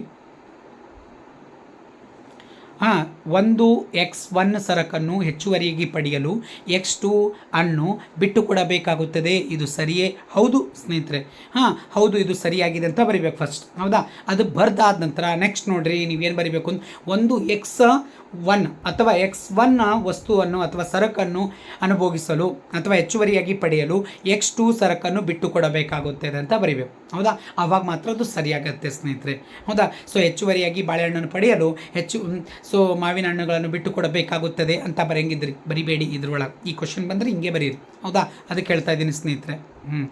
ಹಾಂ ಒಂದು ಎಕ್ಸ್ ಒನ್ ಸರಕನ್ನು ಹೆಚ್ಚುವರಿಯಾಗಿ ಪಡೆಯಲು ಎಕ್ಸ್ ಟು ಅನ್ನು ಬಿಟ್ಟು ಕೊಡಬೇಕಾಗುತ್ತದೆ ಇದು ಸರಿಯೇ? ಹೌದು ಸ್ನೇಹಿತರೆ. ಹಾಂ, ಹೌದು, ಇದು ಸರಿಯಾಗಿದೆ ಅಂತ ಬರಿಬೇಕು ಫಸ್ಟ್ ಹೌದಾ? ಅದು ಬರ್ದಾದ ನಂತರ ನೆಕ್ಸ್ಟ್ ನೋಡ್ರಿ, ನೀವೇನು ಬರಿಬೇಕು ಒಂದು ಎಕ್ಸ್ ಒನ್ ಅಥವಾ ಎಕ್ಸ್ ಒನ್ ವಸ್ತುವನ್ನು ಅಥವಾ ಸರಕನ್ನು ಅನುಭೋಗಿಸಲು ಅಥವಾ ಹೆಚ್ಚುವರಿಯಾಗಿ ಪಡೆಯಲು ಎಕ್ಸ್ ಟು ಸರಕನ್ನು ಬಿಟ್ಟು ಕೊಡಬೇಕಾಗುತ್ತದೆ ಅಂತ ಬರಿಬೇಕು. ಹೌದಾ? ಆವಾಗ ಮಾತ್ರ ಅದು ಸರಿಯಾಗತ್ತೆ ಸ್ನೇಹಿತರೆ. ಹೌದಾ? ಸೊ ಹೆಚ್ಚುವರಿಯಾಗಿ ಬಾಳೆಹಣ್ಣನ್ನು ಪಡೆಯಲು ಹೆಚ್ಚು ಸೊ ಮಾವಿನ ಹಣ್ಣುಗಳನ್ನು ಬಿಟ್ಟು ಕೊಡಬೇಕಾಗುತ್ತದೆ ಅಂತ ಬರೆಯಂಗಿದ್ರಿ. ಬರಿಬೇಡಿ ಇದ್ರೊಳಗೆ. ಈ ಕ್ವಶನ್ ಬಂದರೆ ಹಿಂಗೆ ಬರೀರಿ. ಹೌದಾ? ಅದಕ್ಕೆ ಹೇಳ್ತಾ ಇದ್ದೀನಿ ಸ್ನೇಹಿತರೆ. ಹ್ಞೂ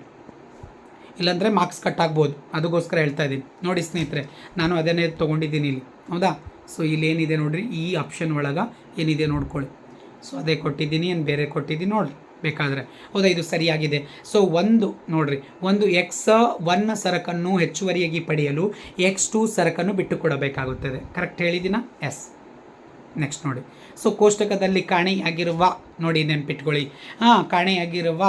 ಇಲ್ಲಾಂದರೆ ಮಾರ್ಕ್ಸ್ ಕಟ್ ಆಗ್ಬೋದು. ಅದಕ್ಕೋಸ್ಕರ ಹೇಳ್ತಾ ಇದ್ದೀನಿ. ನೋಡಿ ಸ್ನೇಹಿತರೆ, ನಾನು ಅದನ್ನೇ ತೊಗೊಂಡಿದ್ದೀನಿ ಇಲ್ಲಿ. ಹೌದಾ? ಸೊ ಇಲ್ಲಿ ಏನಿದೆ ನೋಡಿರಿ? ಈ ಆಪ್ಷನ್ ಒಳಗೆ ಏನಿದೆ ನೋಡ್ಕೊಳ್ಳಿ. ಸೊ ಅದೇ ಕೊಟ್ಟಿದ್ದೀನಿ, ಏನು ಬೇರೆ ಕೊಟ್ಟಿದ್ದೀನಿ ನೋಡಿರಿ. ಬೇಕಾದರೆ. ಹೌದಾ? ಇದು ಸರಿಯಾಗಿದೆ. ಸೊ ಒಂದು ನೋಡಿರಿ. ಒಂದು ಎಕ್ಸ್ ಒನ್ ಸರಕನ್ನು ಹೆಚ್ಚುವರಿಯಾಗಿ ಪಡೆಯಲು ಎಕ್ಸ್ ಟು ಸರಕನ್ನು ಬಿಟ್ಟು ಕೊಡಬೇಕಾಗುತ್ತದೆ ಕರೆಕ್ಟ್ ಹೇಳಿದ್ದೀನಾ? ಎಸ್ ನೆಕ್ಸ್ಟ್ ನೋಡಿ. ಸೊ ಕೋಷ್ಟಕದಲ್ಲಿ ಕಾಣೆಯಾಗಿರುವ, ನೋಡಿ ನೆನ್ಪಿಟ್ಕೊಳ್ಳಿ ಹಾಂ, ಕಾಣೆಯಾಗಿರುವ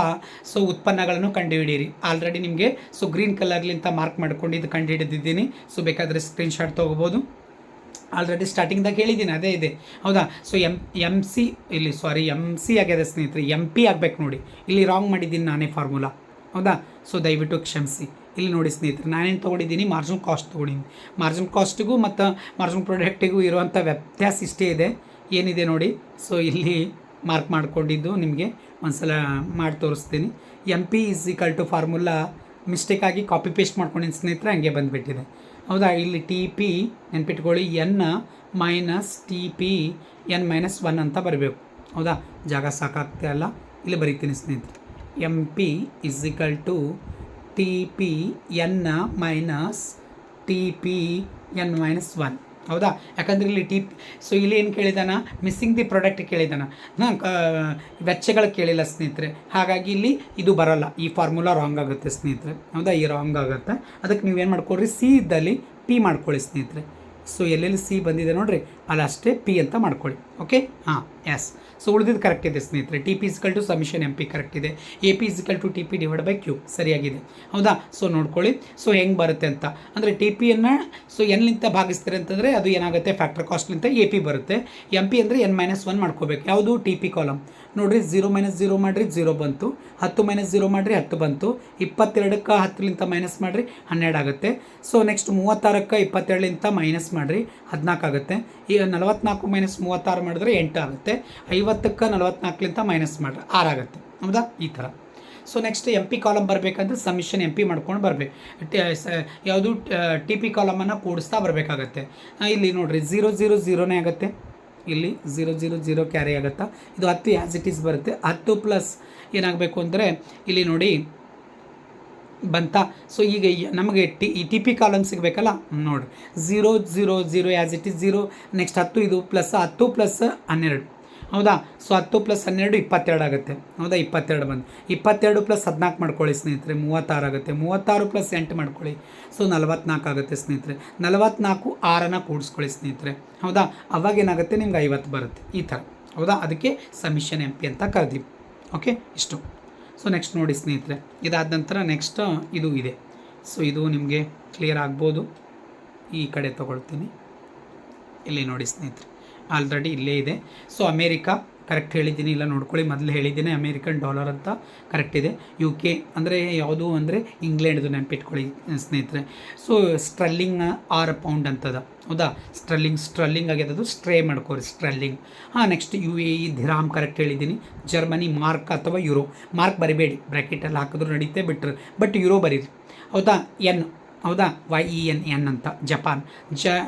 ಸೊ ಉತ್ಪನ್ನಗಳನ್ನು ಕಂಡುಹಿಡಿಯಿರಿ. ಆಲ್ರೆಡಿ ನಿಮಗೆ ಸೊ ಗ್ರೀನ್ ಕಲರ್ಲಿಂತ ಮಾರ್ಕ್ ಮಾಡ್ಕೊಂಡಿದ್ದು ಕಂಡುಹಿಡಿದಿದ್ದೀನಿ. ಸೊ ಬೇಕಾದರೆ ಸ್ಕ್ರೀನ್ಶಾಟ್ ತೊಗೋಬೋದು. ಆಲ್ರೆಡಿ ಸ್ಟಾರ್ಟಿಂಗ್ದಾಗ ಹೇಳಿದ್ದೀನಿ, ಅದೇ ಇದೆ. ಹೌದಾ? ಸೊ ಎಂ ಎಂ ಸಿ ಇಲ್ಲಿ ಸಾರಿ ಎಂ ಸಿ ಆಗಿದೆ ಸ್ನೇಹಿತರೆ ಎಂ ಪಿ ಆಗಬೇಕು ನೋಡಿ. ಇಲ್ಲಿ ರಾಂಗ್ ಮಾಡಿದ್ದೀನಿ ನಾನೇ ಫಾರ್ಮುಲಾ ಹೌದಾ? ಸೊ ದಯವಿಟ್ಟು ಕ್ಷಮಿಸಿ. ಇಲ್ಲಿ ನೋಡಿ ಸ್ನೇಹಿತರೆ, ನಾನೇನು ತೊಗೊಂಡಿದ್ದೀನಿ? ಮಾರ್ಜಿನ್ ಕಾಸ್ಟ್ ತೊಗೊಂಡಿದ್ದೀನಿ. ಮಾರ್ಜಿನ್ ಕಾಸ್ಟಿಗೂ ಮತ್ತು ಮಾರ್ಜಿನ್ ಪ್ರಾಡಕ್ಟಿಗೂ ಇರುವಂಥ ವ್ಯತ್ಯಾಸ ಇಷ್ಟೇ ಇದೆ. ಏನಿದೆ ನೋಡಿ? ಸೊ ಇಲ್ಲಿ ಮಾರ್ಕ್ ಮಾಡಿಕೊಂಡಿದ್ದು ನಿಮಗೆ ಒಂದ್ಸಲ ಮಾಡಿ ತೋರಿಸ್ತೀನಿ. M P is equal to formula ಮಿಸ್ಟೇಕಾಗಿ ಕಾಪಿ ಪೇಸ್ಟ್ ಮಾಡ್ಕೊಂಡಿದ್ದ ಸ್ನೇಹಿತರೆ, ಹಂಗೆ ಬಂದುಬಿಟ್ಟಿದೆ. ಹೌದಾ? ಇಲ್ಲಿ ಟಿ ಪಿ ನೆನ್ಪಿಟ್ಕೊಳ್ಳಿ N minus T P N minus one ಅಂತ ಬರಬೇಕು. ಹೌದಾ? ಜಾಗ ಸಾಕಾಗ್ತಾ ಅಲ್ಲ ಇಲ್ಲಿ ಬರೀತೀನಿ ಸ್ನೇಹಿತರೆ. M P is equal to T P N minus T P N minus one ಹೌದಾ? ಯಾಕಂದರೆ ಇಲ್ಲಿ ಟಿ ಸೊ ಇಲ್ಲಿ ಏನು ಕೇಳಿದಾನ? ಮಿಸ್ಸಿಂಗ್ ದಿ ಪ್ರಾಡಕ್ಟ್ ಕೇಳಿದಾನ. ವೆಚ್ಚಗಳು ಕೇಳಿಲ್ಲ ಸ್ನೇಹಿತರೆ. ಹಾಗಾಗಿ ಇಲ್ಲಿ ಇದು ಬರೋಲ್ಲ. ಈ ಫಾರ್ಮುಲಾ ರಾಂಗ್ ಆಗುತ್ತೆ ಸ್ನೇಹಿತರೆ. ಹೌದಾ? ಈ ರಾಂಗ್ ಆಗುತ್ತೆ. ಅದಕ್ಕೆ ನೀವೇನು ಮಾಡ್ಕೊಳ್ರಿ? ಸಿ ಇದ್ದಲ್ಲಿ ಪಿ ಮಾಡ್ಕೊಳ್ಳಿ ಸ್ನೇಹಿತರೆ. ಸೊ ಎಲ್ಲೆಲ್ಲಿ ಸಿ ಬಂದಿದೆ ನೋಡಿರಿ. ಅಲ್ಲಿ ಅಷ್ಟೇ ಪಿ ಅಂತ ಮಾಡ್ಕೊಳ್ಳಿ. ಓಕೆ ಹಾಂ ಎಸ್ ಸೊ ಉಳಿದಿದ್ದು ಕರೆಕ್ಟ್ ಇದೆ ಸ್ನೇಹಿತರೆ. T P is equal to summation M P correct ಇದೆ. A P is equal to T P divide by Q ಸರಿಯಾಗಿದೆ. ಹೌದಾ? ಸೊ ನೋಡ್ಕೊಳ್ಳಿ. ಸೊ ಹೆಂಗೆ ಬರುತ್ತೆ ಅಂತ. ಅಂದರೆ ಟಿ ಪಿಯನ್ನು ಸೊ ಎನ್ಲಿಂತ ಭಾಗಿಸ್ತಾರೆ ಅಂತಂದರೆ ಅದು ಏನಾಗುತ್ತೆ? ಫ್ಯಾಕ್ಟರ್ ಕಾಸ್ಟ್ಲಿಂತ ಎ ಪಿ ಬರುತ್ತೆ. ಎಂ ಪಿ ಅಂದರೆ ಎನ್ ಮೈನಸ್ ಒನ್ ಮಾಡ್ಕೋಬೇಕು. ಯಾವುದು? ಟಿ ಪಿ ಕಾಲಮ್ ನೋಡಿರಿ ಝೀರೋ ಮೈನಸ್ ಝೀರೋ ಮಾಡಿರಿ ಝೀರೋ ಬಂತು. ಹತ್ತು ಮೈನಸ್ ಝೀರೋ ಮಾಡಿರಿ, ಹತ್ತು ಬಂತು. ಇಪ್ಪತ್ತೆರಡಕ್ಕೆ ಹತ್ತರಿಂದ ಮೈನಸ್ ಮಾಡಿರಿ, ಹನ್ನೆರಡು ಆಗುತ್ತೆ. ಸೊ ನೆಕ್ಸ್ಟ್ ಮೂವತ್ತಾರಕ್ಕೆ ಇಪ್ಪತ್ತೆರಡಲಿಂತ ಮೈನಸ್ ಮಾಡಿರಿ, ಹದಿನಾಲ್ಕು ಆಗುತ್ತೆ. ಈಗ ನಲವತ್ನಾಲ್ಕು ಮೈನಸ್ ಮೂವತ್ತಾರು ಮಾಡಿದ್ರೆ ಎಂಟು ಆಗುತ್ತೆ. ಐವತ್ತಕ್ಕೆ ನಲವತ್ನಾಲ್ಕಲಿಂತ ಮೈನಸ್ ಮಾಡಿರಿ, ಆರು ಆಗುತ್ತೆ. ಹೌದಾ? ಈ ಥರ. So next M P column ಬರಬೇಕಂದ್ರೆ ಸಮಿಷನ್ ಎಂ ಪಿ ಮಾಡ್ಕೊಂಡು ಬರಬೇಕು. ಯಾವುದು, ಟಿ ಪಿ ಕಾಲಮನ್ನು ಕೂಡಿಸ್ತಾ ಬರಬೇಕಾಗತ್ತೆ. ಇಲ್ಲಿ ನೋಡಿರಿ ಝೀರೋ ಝೀರೋ ಝೀರೋನೇ ಆಗುತ್ತೆ. ಇಲ್ಲಿ ಝೀರೋ ಝೀರೋ ಝೀರೋ ಕ್ಯಾರಿ ಆಗುತ್ತಾ? ಇದು ಹತ್ತು ಆ್ಯಸ್ ಇಟ್ ಈಸ್ ಬರುತ್ತೆ. ಹತ್ತು ಪ್ಲಸ್ ಏನಾಗಬೇಕು ಅಂದರೆ ಇಲ್ಲಿ ನೋಡಿ ಬಂತಾ? ಸೊ ಈಗ ನಮಗೆ ಟಿ ಈ ಟಿ ಪಿ ಕಾಲಮ್ ಸಿಗಬೇಕಲ್ಲ? ನೋಡಿರಿ. Zero zero zero as it is zero next ಹತ್ತು ಇದು ಪ್ಲಸ್ ಹತ್ತು ಪ್ಲಸ್ ಹನ್ನೆರಡು. ಹೌದಾ? ಸೊ ಹತ್ತು ಪ್ಲಸ್ ಹನ್ನೆರಡು, ಇಪ್ಪತ್ತೆರಡು ಆಗುತ್ತೆ. ಹೌದಾ? ಇಪ್ಪತ್ತೆರಡು ಬಂದು. ಇಪ್ಪತ್ತೆರಡು ಪ್ಲಸ್ ಹದಿನಾಲ್ಕು ಮಾಡ್ಕೊಳ್ಳಿ ಸ್ನೇಹಿತರೆ. ಮೂವತ್ತಾರು ಆಗುತ್ತೆ. ಮೂವತ್ತಾರು ಪ್ಲಸ್ ಎಂಟು ಮಾಡ್ಕೊಳ್ಳಿ. ಸೊ ನಲವತ್ನಾಲ್ಕು ಆಗುತ್ತೆ ಸ್ನೇಹಿತರೆ. ನಲವತ್ನಾಲ್ಕು ಆರನ್ನು ಕೂಡಿಸ್ಕೊಳ್ಳಿ ಸ್ನೇಹಿತರೆ. ಹೌದಾ? ಅವಾಗ ಏನಾಗುತ್ತೆ? ನಿಮ್ಗೆ ಐವತ್ತು ಬರುತ್ತೆ. ಈ ಥರ. ಹೌದಾ? ಅದಕ್ಕೆ ಸಮಿಷನ್ ಎಂ ಪಿ ಅಂತ ಕರೆದೀವಿ ಓಕೆ ಇಷ್ಟು. ಸೊ ನೆಕ್ಸ್ಟ್ ನೋಡಿ ಸ್ನೇಹಿತರೆ. ಇದಾದ ನಂತರ ನೆಕ್ಸ್ಟ್ ಇದು ಇದೆ. ಸೊ ಇದು ನಿಮಗೆ ಕ್ಲಿಯರ್ ಆಗ್ಬೋದು. ಈ ಕಡೆ ತೊಗೊಳ್ತೀನಿ. ಇಲ್ಲಿ ನೋಡಿ ಸ್ನೇಹಿತರೆ. ಆಲ್ರೆಡಿ ಇಲ್ಲೇ ಇದೆ. ಸೊ ಅಮೇರಿಕಾ ಕರೆಕ್ಟ್ ಹೇಳಿದ್ದೀನಿ. ಇಲ್ಲ, ನೋಡ್ಕೊಳ್ಳಿ. ಮೊದಲು ಹೇಳಿದ್ದೀನಿ ಅಮೇರಿಕನ್ ಡಾಲರ್ ಅಂತ. ಕರೆಕ್ಟ್ ಇದೆ. ಯು ಕೆ ಅಂದರೆ ಯಾವುದು? ಅಂದರೆ ಇಂಗ್ಲೆಂಡ್ದು ನೆನಪಿಟ್ಕೊಳ್ಳಿ, ಸ್ನೇಹಿತರೆ. ಸೊ ಸ್ಟ್ರಲ್ಲಿಂಗ್ ಆರ್ ಪೌಂಡ್ ಅಂತದ. ಹೌದಾ? ಸ್ಟ್ರಲ್ಲಿಂಗ್ ಸ್ಟ್ರಲ್ಲಿಂಗ್ ಆಗ್ಯದದು ಸ್ಟ್ರೇ ಮಾಡ್ಕೋರಿ, ಸ್ಟ್ರಲ್ಲಿಂಗ್. ಹಾಂ next U A E dirham correct ಹೇಳಿದ್ದೀನಿ. ಜರ್ಮನಿ, ಮಾರ್ಕ್ ಅಥವಾ ಯುರೋ. ಮಾರ್ಕ್ ಬರಿಬೇಡಿ. ಬ್ರ್ಯಾಕೆಟಲ್ಲಿ ಹಾಕಿದ್ರು ನಡೀತೆ, ಬಿಟ್ರೆ. ಬಟ್ ಯುರೋ ಬರೀರಿ. ಹೌದಾ? ಎನ್. ಹೌದಾ? ವೈ ಇ ಎನ್ ಎನ್ ಅಂತ. ಜಪಾನ್.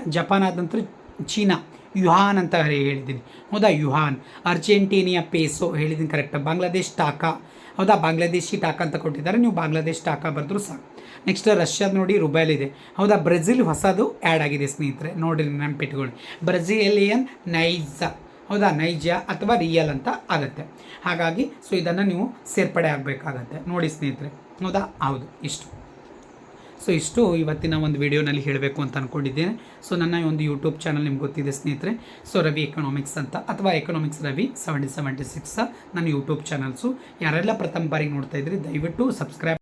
ಜಪಾನ್ ಆದ ನಂತರ ಚೀನಾ. ಯುಹಾನ್ ಅಂತ ಹೇಳಿದ್ದೀನಿ. ಹೌದಾ ಯುಹಾನ್? ಅರ್ಜೆಂಟೀನಿಯಾ ಪೇಸೋ ಹೇಳಿದ್ದೀನಿ ಕರೆಕ್ಟ್ ಬಾಂಗ್ಲಾದೇಶ್ ಟಾಕಾ. ಹೌದಾ, ಬಾಂಗ್ಲಾದೇಶಿ ಟಾಕಾ ಅಂತ ಕೊಟ್ಟಿದ್ದಾರೆ. ನೀವು ಬಾಂಗ್ಲಾದೇಶ್ ಟಾಕಾ ಬರೆದ್ರು ಸಾಕು. ನೆಕ್ಸ್ಟ್ ರಷ್ಯಾದ ನೋಡಿ ರುಬೈಲ್ ಇದೆ. ಹೌದಾ, ಬ್ರೆಜಿಲ್ ಹೊಸದು ಆ್ಯಡ್ ಆಗಿದೆ ಸ್ನೇಹಿತರೆ. ನೋಡಿರಿ ನೆನಪಿಟ್ಕೊಳ್ಳಿ. ಬ್ರೆಜಿಲಿಯನ್ ನೈಜ. ಹೌದಾ, ನೈಜ ಅಥವಾ ರಿಯಲ್ ಅಂತ ಆಗುತ್ತೆ. ಹಾಗಾಗಿ, ಸೊ ಇದನ್ನು ನೀವು ಸೇರ್ಪಡೆ ಆಗಬೇಕಾಗತ್ತೆ. ನೋಡಿ ಸ್ನೇಹಿತರೆ. ಹೌದಾ, ಹೌದು, ಇಷ್ಟು. ಸೊ ಇಷ್ಟು ಇವತ್ತಿನ ಒಂದು ವಿಡಿಯೋನಲ್ಲಿ ಹೇಳಬೇಕು ಅಂತ ಅಂದ್ಕೊಂಡಿದ್ದೇನೆ ಸೊ ನನ್ನ ಒಂದು ಯೂಟ್ಯೂಬ್ ಚಾನಲ್ ನಿಮ್ಗೆ ಗೊತ್ತಿದೆ ಸ್ನೇಹಿತರೆ. ಸೊ ರವಿ ಎಕನಾಮಿಕ್ಸ್ ಅಂತ ಅಥವಾ economics Ravi seventy seventy six ನನ್ನ ಯೂಟ್ಯೂಬ್ ಚಾನಲ್ಸು ಯಾರೆಲ್ಲ ಪ್ರಥಮ ಬಾರಿಗೆ ನೋಡ್ತಾ ಇದ್ರಿ, ದಯವಿಟ್ಟು ಸಬ್ಸ್ಕ್ರೈಬ್